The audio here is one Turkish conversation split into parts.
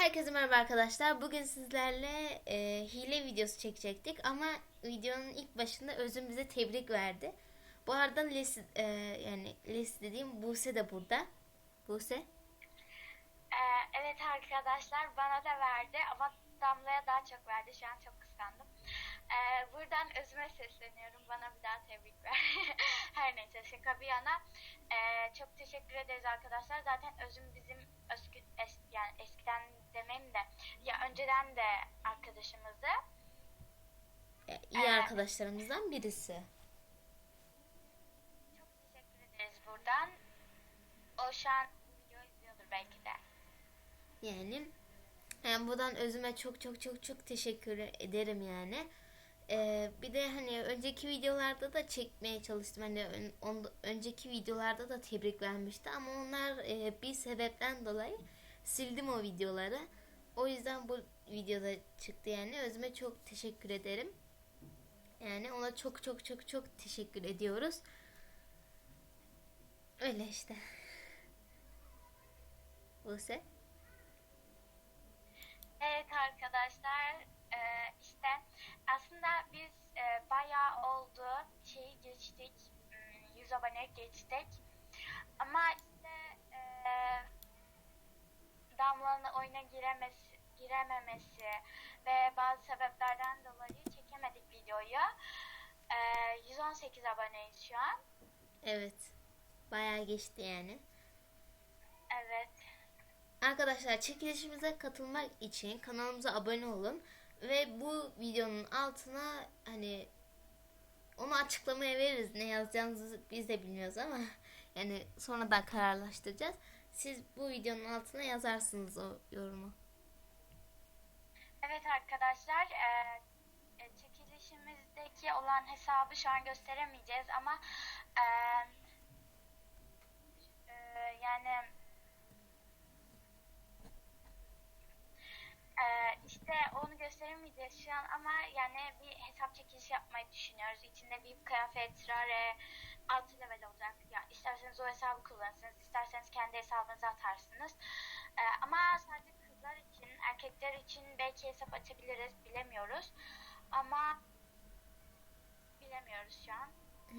Herkese merhaba arkadaşlar. Bugün sizlerle e, hile videosu çekecektik ama videonun ilk başında Özüm bize tebrik verdi. Bu arada Les, e, yani Les dediğim Buse de burada. Buse. Ee, evet arkadaşlar bana da verdi ama Damla'ya daha çok verdi. Şu an çok kıskandım. Ee, buradan Özüm'e sesleniyorum. Bana bir daha tebrik ver. Her neyse şaka bir yana. Ee, çok teşekkür ederiz arkadaşlar. Zaten Özüm bizim eski, es, önceden de arkadaşımızdı. E, iyi Ee, arkadaşlarımızdan birisi. Çok teşekkür ederiz buradan. O şu an video izliyordur belki de. Yani yani buradan Özüm'e çok çok çok çok teşekkür ederim yani. E, bir de hani önceki videolarda da çekmeye çalıştım. Hani ön- on- önceki videolarda da tebrik vermişti ama onlar e, bir sebepten dolayı sildim o videoları. O yüzden bu videoda çıktı yani. Özüme çok teşekkür ederim. Yani ona çok çok çok çok teşekkür ediyoruz. Öyle işte. Buse. Evet arkadaşlar e, işte aslında biz e, bayağı oldu şeyi geçtik hmm, 100 abone geçtik ama işte e, Damla'nın oyuna giremesi, girememesi ve bazı sebeplerden dolayı çekemedik videoyu. E, 118 aboneyiz şu an. Evet. Bayağı geçti yani. Evet. Arkadaşlar çekilişimize katılmak için kanalımıza abone olun ve bu videonun altına hani onu açıklamaya veririz. Ne yazacağınızı biz de bilmiyoruz ama yani sonradan kararlaştıracağız. Siz bu videonun altına yazarsınız o yorumu. Evet arkadaşlar, e, e, çekilişimizdeki olan hesabı şu an gösteremeyeceğiz ama e, e, yani e, işte onu gösteremeyeceğiz şu an ama yani bir hesap çekilişi yapmayı düşünüyoruz. İçinde bir kıyafet, rare, altı level olacak. Ya isterseniz o hesabı kullanırsınız, isterseniz kendi hesabınıza atarsınız. E, ama sadece kızlar için, erkekler için belki hesap açabiliriz, bilemiyoruz. Ama bilemiyoruz şu an.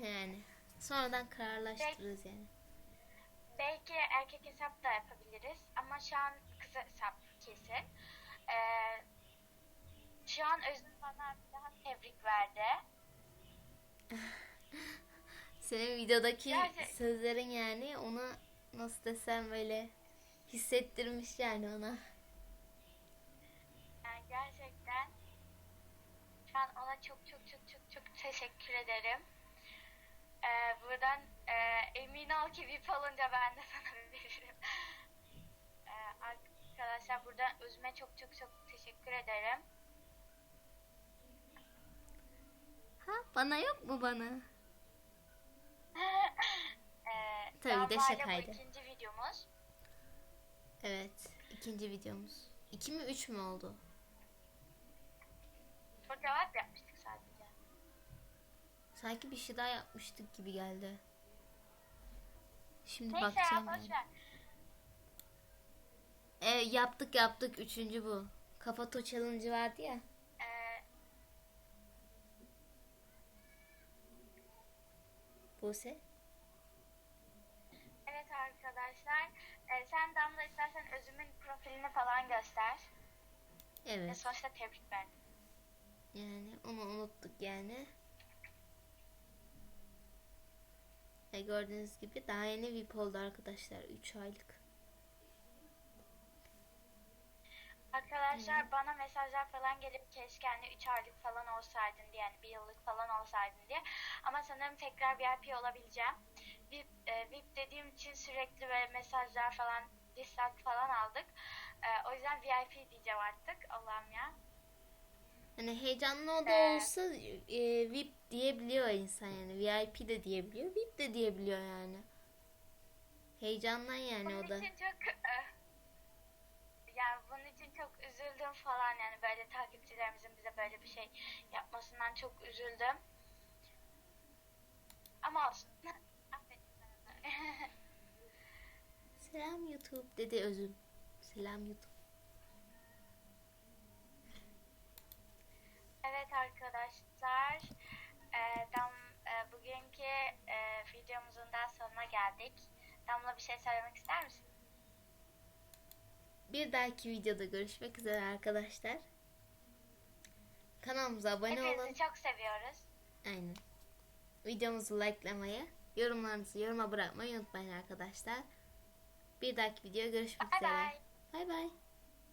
Yani sonradan kararlaştırırız yani. Belki erkek hesap da yapabiliriz ama şu an kız hesap kesin. Ee, şu an Özlem bana bir daha tebrik verdi. Senin videodaki Gerçek- sözlerin yani ona nasıl desem böyle hissettirmiş yani ona. Gerçekten şu an ona çok çok çok çok çok teşekkür ederim. Ee, buradan e, emin ol ki VIP olunca ben de sana veririm. Ee, arkadaşlar buradan Özüm'e çok çok çok teşekkür ederim. Ha bana yok mu bana? Ee, Tabii de şakaydı. Bu ikinci videomuz. Evet ikinci videomuz. İki mi üç mü oldu? Cevap yapmıştık sadece. Sanki bir şey daha yapmıştık gibi geldi. Şimdi Neyse ya bakacağım. boş yani. ver. E, yaptık yaptık üçüncü bu. Kafato challenge vardı ya. Ee, Buse. evet arkadaşlar. Ee, sen Damla istersen Özüm'ün profilini falan göster. Ve Evet. sonuçta tebrik verdim. Yani onu unuttuk yani. E, gördüğünüz gibi daha yeni VIP oldu arkadaşlar. 3 aylık. Arkadaşlar bana mesajlar falan gelip keşke hani 3 aylık falan olsaydın diye yani bir yıllık falan olsaydın diye. Ama sanırım tekrar VIP olabileceğim. VIP, e, VIP dediğim için sürekli böyle mesajlar falan dislike falan aldık. E, o yüzden VIP diyeceğim artık. Allah'ım ya. Hani heyecanlı o da olsa e, VIP diyebiliyor insan yani. VIP de diyebiliyor, VIP de diyebiliyor yani. Heyecandan yani bunun o da. için çok e, yani bunun için çok üzüldüm falan yani böyle takipçilerimizin bize böyle bir şey yapmasından çok üzüldüm. Ama olsun. Selam YouTube dedi Özüm. Selam YouTube. Geldik. Damla bir şey söylemek ister misin? Bir dahaki videoda görüşmek üzere arkadaşlar. Kanalımıza abone Hepinizi olun. çok seviyoruz. Aynen. Videomuzu likelamayı, yorumlarınızı yoruma bırakmayı unutmayın arkadaşlar. Bir dahaki videoda görüşmek Bay üzere. Bay bay.